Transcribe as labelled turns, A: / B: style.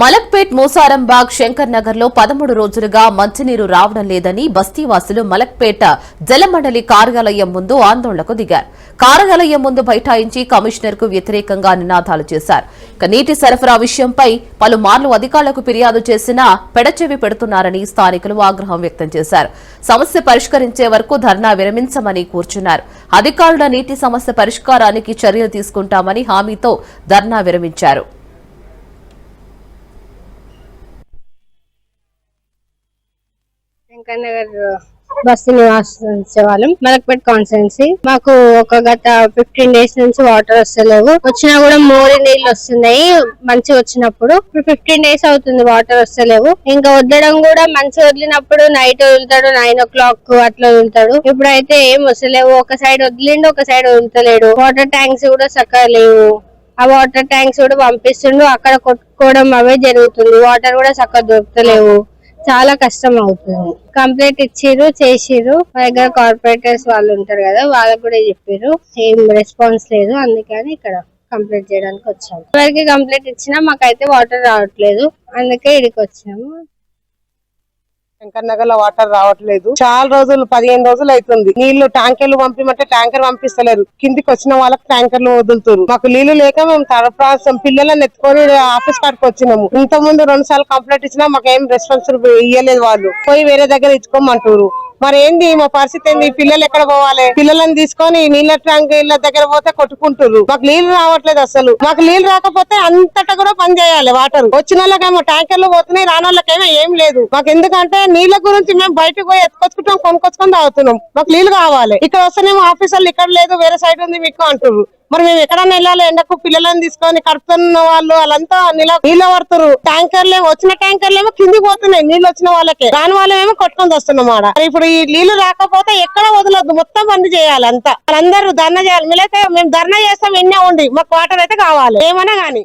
A: మలక్పేట్ మూసారంబాగ్ శంకర్ నగర్లో పదమూడు రోజులుగా మంచినీరు రావడం లేదని బస్తీవాసులు మలక్పేట జలమండలి కార్యాలయం ముందు ఆందోళనకు దిగారు. కార్యాలయం ముందు బైఠాయించి కమిషనర్కు వ్యతిరేకంగా నినాదాలు చేశారు. ఇక నీటి సరఫరా విషయంపై పలుమార్లు అధికారులకు ఫిర్యాదు చేసినా పెడచెవి పెడుతున్నారని స్థానికులు ఆగ్రహం వ్యక్తం చేశారు. సమస్య పరిష్కరించే వరకు ధర్నా విరమించమని కూర్చున్నారు. అధికారుల నీటి సమస్య పరిష్కారానికి చర్యలు తీసుకుంటామని హామీతో ధర్నా విరమించారు.
B: శంకర్ నగర్ బస్సు నివాసించే వాళ్ళం మలక్పేట్ కాన్స్టెన్సీ. మాకు ఒక గత ఫిఫ్టీన్ డేస్ నుంచి వాటర్ వస్తలేవు. వచ్చినా కూడా మోరి నీళ్ళు వస్తున్నాయి. మంచి వచ్చినప్పుడు. ఇప్పుడు ఫిఫ్టీన్ డేస్ అవుతుంది వాటర్ వస్తలేవు. ఇంకా వద్దడం కూడా మంచి వదిలినప్పుడు నైట్ వదులుతాడు. నైన్ ఓ క్లాక్ అట్లా వదులుతాడు. ఇప్పుడైతే ఏం వస్తలేవు. ఒక సైడ్ వదిలిండు ఒక సైడ్ వదులుతలేడు. వాటర్ ట్యాంక్స్ కూడా చక్కగా లేవు. ఆ వాటర్ ట్యాంక్స్ కూడా పంపిస్తుండు. అక్కడ కొట్టుకోవడం అవే జరుగుతుంది. వాటర్ కూడా చక్కగా దొరుకుతలేవు. చాలా కష్టం అవుతుంది. కంప్లైంట్ ఇచ్చిర్రు చేసిర్రు. మా దగ్గర కార్పొరేటర్స్ వాళ్ళు ఉంటారు కదా వాళ్ళకు కూడా చెప్పారు ఏం రెస్పాన్స్ లేదు అందుకని ఇక్కడ కంప్లీట్ చేయడానికి వచ్చాము. ఎవరికి కంప్లైంట్ ఇచ్చినా మాకైతే వాటర్ రావట్లేదు. అందుకే ఇక్కడికి వచ్చాము
C: శంకర్ నగర్లో వాటర్ రావట్లేదు. చాలా రోజులు పదిహేను రోజులు అవుతుంది. నీళ్ళు ట్యాంకర్లు పంపిమంటే ట్యాంకర్ పంపిస్తలేరు. కిందికి వచ్చిన వాళ్ళకి ట్యాంకర్లు వదులుతారు. మాకు నీళ్ళు లేక మేము తరప్రాసం పిల్లలను ఎత్తుకొని ఆఫీస్ కాడికి వచ్చినాము. ఇంత ముందు రెండు సార్లు కంప్లైంట్ ఇచ్చినా మాకు ఏం రెస్పాన్స్ ఇయ్యలేదు వాళ్ళు. పోయి వేరే దగ్గర ఇచ్చుకోమంటారు మరి ఏంది మా పరిస్థితి ఏంది? పిల్లలు ఎక్కడ పోవాలి? పిల్లలను తీసుకొని నీళ్ళ ట్యాంక్ ఇళ్ళ దగ్గర పోతే కొట్టుకుంటారు మాకు నీళ్ళు రావట్లేదు అసలు. మాకు నీళ్ళు రాకపోతే అంతటా కూడా పని చేయాలి వాటర్. వచ్చిన వాళ్ళకేమో ట్యాంకర్లు పోతున్నాయి రాని వాళ్ళకేమో ఏం లేదు. మాకు ఎందుకంటే నీళ్ళ గురించి మేము బయటకు పోయి ఎత్తుకొచ్చుకుంటాం కొనుకొచ్చుకొని తాగుతున్నాం. మాకు నీళ్ళు కావాలి. ఇక్కడ వస్తేనేమో ఆఫీసర్లు ఇక్కడ లేదు వేరే సైడ్ ఉంది మీకు అంటారు మరి మేము ఎక్కడన్నా వెళ్ళాలి ఎండకు పిల్లలను తీసుకొని కడుపుతున్న వాళ్ళు వాళ్ళంతా నీళ్ళ నీళ్ళ పడుతురు ట్యాంకర్లు వచ్చిన ట్యాంకర్లు ఏమో కిందికి పోతున్నాయి నీళ్ళు వచ్చిన వాళ్ళకి. రాని వాళ్ళేమో కొట్టుకొని వస్తున్నాం ఆడ. ఇప్పుడు ఈ నీళ్ళు రాకపోతే ఎక్కడ వదలొద్దు మొత్తం బంద్ చేయాలి అంతా వాళ్ళందరూ ధర్నా చేయాలి. మీరైతే మేము ధర్నా చేస్తాం ఎన్నో ఉండి మాకు వాటర్ అయితే కావాలి. ఏమైనా కానీ